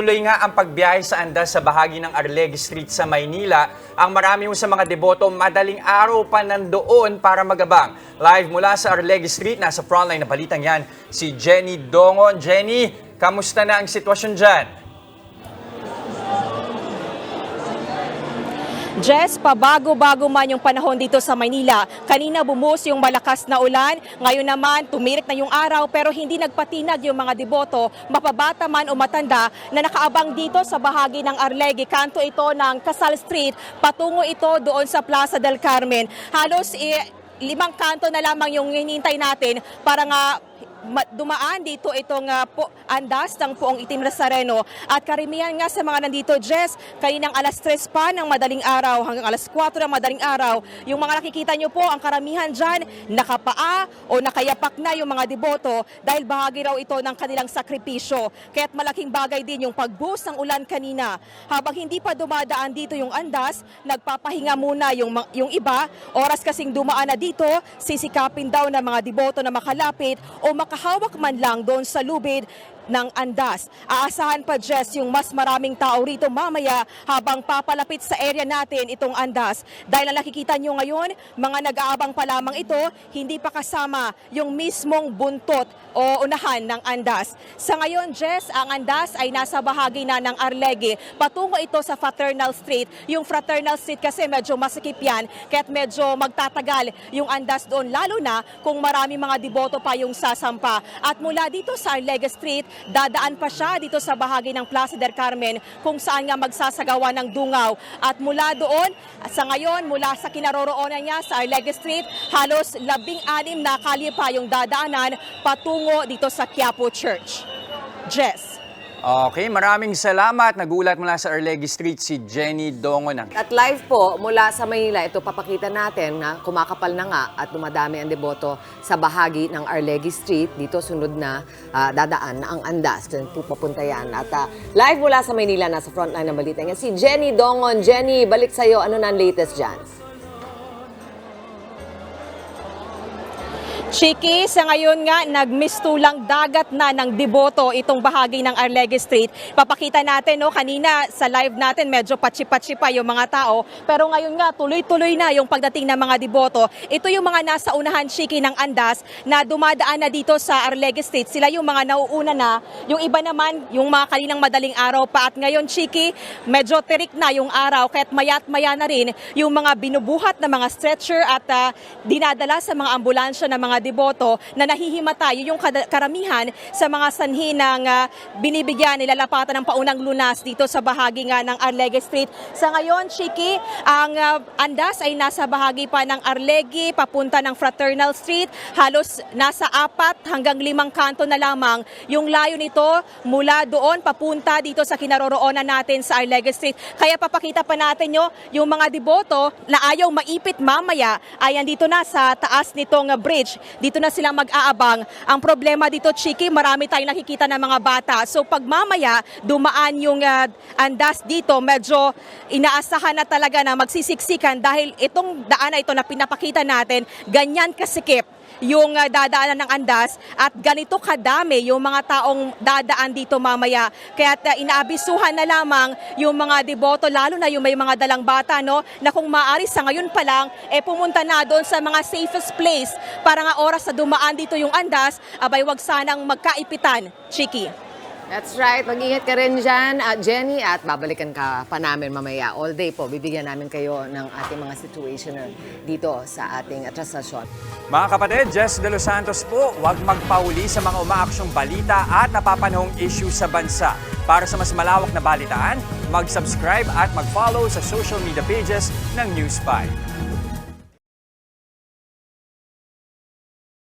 Tuloy-tuloy nga ang pagbiyahe sa andas sa bahagi ng Arlegue Street sa Maynila. Ang marami sa mga deboto madaling araw pa nandoon para magabang. Live mula sa Arlegue Street, nasa frontline na balitang yan, si Jenny Dongon. Jenny, kamusta na ang sitwasyon dyan? Jess, pabago-bago man yung panahon dito sa Maynila. Kanina bumuhos yung malakas na ulan, ngayon naman tumirik na yung araw pero hindi nagpatinag yung mga deboto, mapabata man o matanda na nakaabang dito sa bahagi ng Arlegue. Kanto ito ng Casal Street, patungo ito doon sa Plaza del Carmen. Halos eh, limang kanto na lamang yung hinihintay natin para nga dumaan dito itong ah, po, andas ng puong itim na sareno. At karamihan nga sa mga nandito Jess kaninang alas 3 pa ng madaling araw hanggang alas 4 ng madaling araw. Yung mga nakikita nyo po ang karamihan dyan nakapaa o nakayapak na yung mga deboto dahil bahagi raw ito ng kanilang sakripisyo. Kaya't malaking bagay din yung pagbuhos ng ulan kanina. Habang hindi pa dumadaan dito yung andas nagpapahinga muna yung, yung iba. Oras kasing dumaan na dito sisikapin daw ng mga deboto na makalapit o makahawak man lang doon sa lubid ng andas. Aasahan pa, Jess, yung mas maraming tao rito mamaya habang papalapit sa area natin itong andas. Dahil ang nakikita nyo ngayon, mga nag-aabang pa lamang ito, hindi pa kasama yung mismong buntot o unahan ng andas. Sa ngayon, Jess, ang andas ay nasa bahagi na ng Arlegue. Patungo ito sa Fraternal Street. Yung Fraternal Street kasi medyo masikip yan, kaya't medyo magtatagal yung andas doon, lalo na kung marami mga deboto pa yung sasampa. At mula dito sa Arlegue Street, dadaan pa siya dito sa bahagi ng Plaza del Carmen kung saan nga magsasagawa ng dungaw. At mula doon, sa ngayon, mula sa kinaroroonan niya sa Arlegue Street, halos labing-anim na kalye pa yung dadaanan patungo dito sa Quiapo Church. Jess. Okay, maraming salamat. Nagulat mula sa Arlegue Street si Jenny Dongon. Ang At live po mula sa Maynila, ito papakita natin na kumakapal na nga at dumadami ang deboto sa bahagi ng Arlegui Street. Dito sunod na ah, dadaan na ang Andas. Diyan po papunta yan. At ah, live mula sa Maynila, nasa frontline ng balita niya, si Jenny Dongon. Jenny, balik sa'yo. Ano na ang latest dyan? Chiki, sa ngayon nga, nagmistulang dagat na ng deboto itong bahagi ng Arlegue Street. Papakita natin, no, kanina sa live natin, medyo patsi-patsi pa yung mga tao. Pero ngayon nga, tuloy-tuloy na yung pagdating ng mga deboto. Ito yung mga nasa unahan, Chiki, ng Andas na dumadaan na dito sa Arlegue Street. Sila yung mga nauuna na. Yung iba naman, yung mga kaninang madaling araw pa. At ngayon, Chiki, medyo tirik na yung araw. Kaya't mayat maya na rin yung mga binubuhat na mga stretcher at ah, dinadala sa mga ambulansya ng mga deboto na nahihimatay yung karamihan sa mga sanhi ng ah, binibigyan nilalapatan ng paunang lunas dito sa bahagi nga ng Arlegue Street. Sa ngayon, Chiki, ang ah, andas ay nasa bahagi pa ng Arlegue papunta ng Fraternal Street. Halos nasa apat hanggang limang kanto na lamang yung layo nito mula doon papunta dito sa kinaroroonan natin sa Arlegue Street. Kaya papakita pa natin nyo yung mga deboto na ayaw maipit mamaya ay andito na sa taas nitong ah, bridge. Dito na sila mag-aabang. Ang problema dito, Chiki, marami tayong nakikita ng mga bata. So pag mamaya dumaan yung ah, andas dito, medyo inaasahan na talaga na magsisiksikan dahil itong daan na ito na pinapakita natin, ganyan kasikip yung ah, dadaanan ng andas at ganito kadami yung mga taong dadaan dito mamaya. Kaya uh, inaabisuhan na lamang yung mga deboto, lalo na yung may mga dalang bata, no, na kung maaari sa ngayon pa lang, eh pumunta na doon sa mga safest place para nga oras na dumaan dito yung andas, abay wag sanang magkaipitan. Chiki. That's right. Mag-ingat ka rin dyan, ah, Jenny, at babalikan ka pa namin mamaya. All day po, bibigyan namin kayo ng ating mga situationer dito sa ating atrasasyon. Mga kapatid, Jess De Los Santos po, huwag magpauli sa mga umaaksyong balita at napapanahong issue sa bansa. Para sa mas malawak na balitaan, mag-subscribe at mag-follow sa social media pages ng News 5.